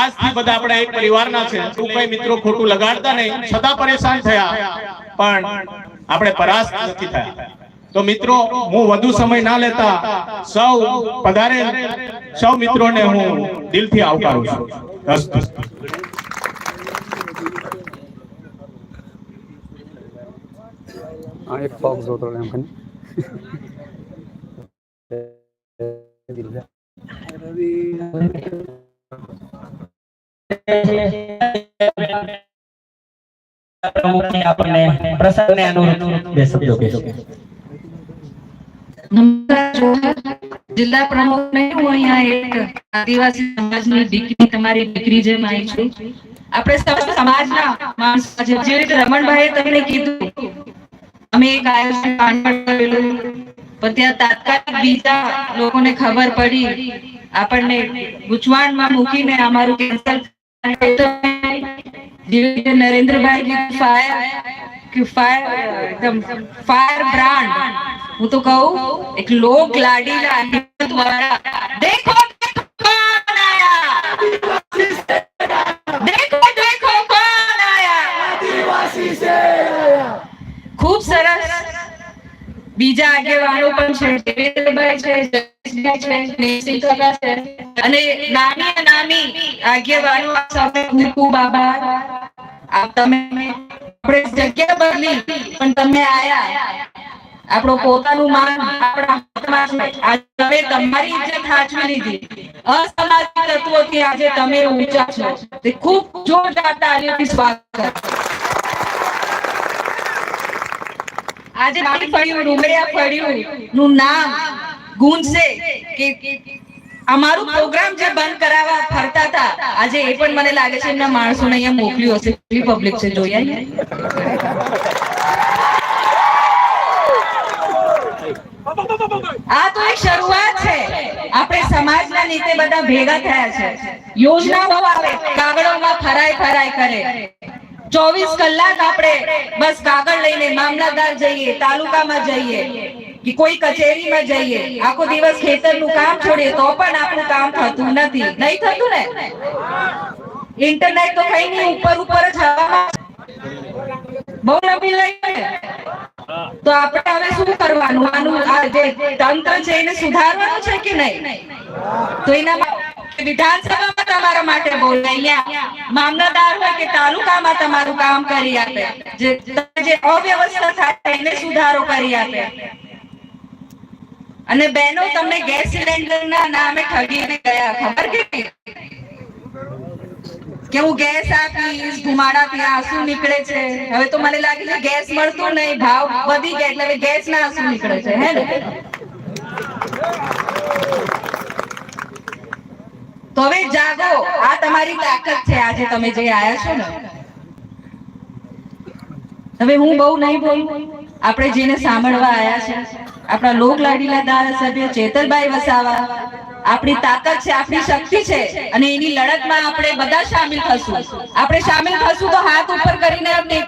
આજથી બધા આપણે એક પરિવારના છે. તું કઈ મિત્રો ખોટું લગાડતા નહીં. છતાં પરેશાન થયા. પણ આપણે પરાસ્ત નથી થયા. તો મિત્રો હું વધુ સમય ના લેતા સૌ પધારે સૌ મિત્રોને હું દિલથી આવકારું છું. અસ્તુ. હા એક પગ જોતો એમ કરીને. પ્રમુખને જિલ્લા પ્રમુખ ને હું અહીંયા એક આદિવાસી સમાજની દીકરી તમારી દીકરી જેમ આવી છું આપણે સમાજના માણસો. જે રીતે રમણભાઈએ તમને કીધું, અમે એક આયોજન કાનપણ કરેલું, પણ ત્યાં તાત્કાલિક બીજા લોકોને ખબર પડી આપણને ગૂંચવાણમાં મૂકીને અમારું cancel Narendrabhai fire fire firebrand હું તો કહું એક લોક લાડીલા ખૂબ સરસ. બીજા આગેવાનો પણ છે. દેવેન્દ્રભાઈ છે અને નાની નાની આગેવાનો સૌને ખૂબ આભાર. આપ તમે આપણે જગ્યા બદલી, પણ તમે આયા. આપણો પોતાનું માન આપણા હાથમાં તમે તમારી ઇજ્જત સાચવી લીધી. અસામાજિક તત્વોથી આજે તમે ઊંચા છો. તે ખૂબ જોરદાર તાળીઓથી સ્વાગત આજે ફળિયું, ડુંગળિયા ફળ્યું નું નામ ગુંજશે કે અમારું પ્રોગ્રામ જે બંધ કરાવવા ફરતા હતા, આજે એ પણ મને લાગે છે એમના માણસોને અહીંયા મોકલ્યું હશે. કેટલી પબ્લિક છે જોયા આ તો એક શરૂઆત છે. આપણે સમાજના નીચે બધા ભેગા થયા છે. યોજનાઓ આવે, કાગળોમાં ફરાય ફરાય કરે. ચોવીસ કલાક આપણે બસ કાગળ લઈને મામલતદાર જઈએ, તાલુકામાં જઈએ. કે કોઈ કચેરીમાં જઈએ, આખો દિવસ ખેતરનું કામ છોડીએ તો પણ આપણું કામ થતું નથી. નહીં થતું ને? ઇન્ટરનેટ તો કઈ નહીં, ઉપર ઉપર જ હવામાં બહુ લંબી લઈ તો આપણે હવે શું કરવાનું? આનું આ જે તંત્ર છે એને સુધારવાનું છે કે નહીં? તો એના વિધાનસભામાં તમારા માટે બોલે, અહીંયા મામલતદાર હોય કે તાલુકામાં તમારું કામ કરી આપે જે અવ્યવસ્થા થાય એને સુધારો કરી આપે. અને બહેનો, તમને ગેસ સિલિન્ડર ના નામે ઠગીને ગયા. ખબર કે કે હું ગેસ આપીશ? ધુમાડાથી આંસુ નીકળે છે. હવે તો મને લાગે છે ગેસ મળતો નહીં. ભાવ વધી ગયા એટલે હવે ગેસ ના આંસુ નીકળે છે. હે ને? તો હવે જાગો. આ તમારી તાકાત છે. આજે તમે જે આયા છો ને. હવે હું બહુ નહીં બોલું. આપણે જેને સાંભળવા આયા છે આપણા લોક લાડીલા ધારાસભ્ય ચેતરભાઈ વસાવા, આપણી તાકાત છે, આપણી શક્તિ છે અને એની લડતમાં આપણે બધા સામેલ થશું. આપણે સામેલ થશું તો હાથ ઉપર કરીને અમને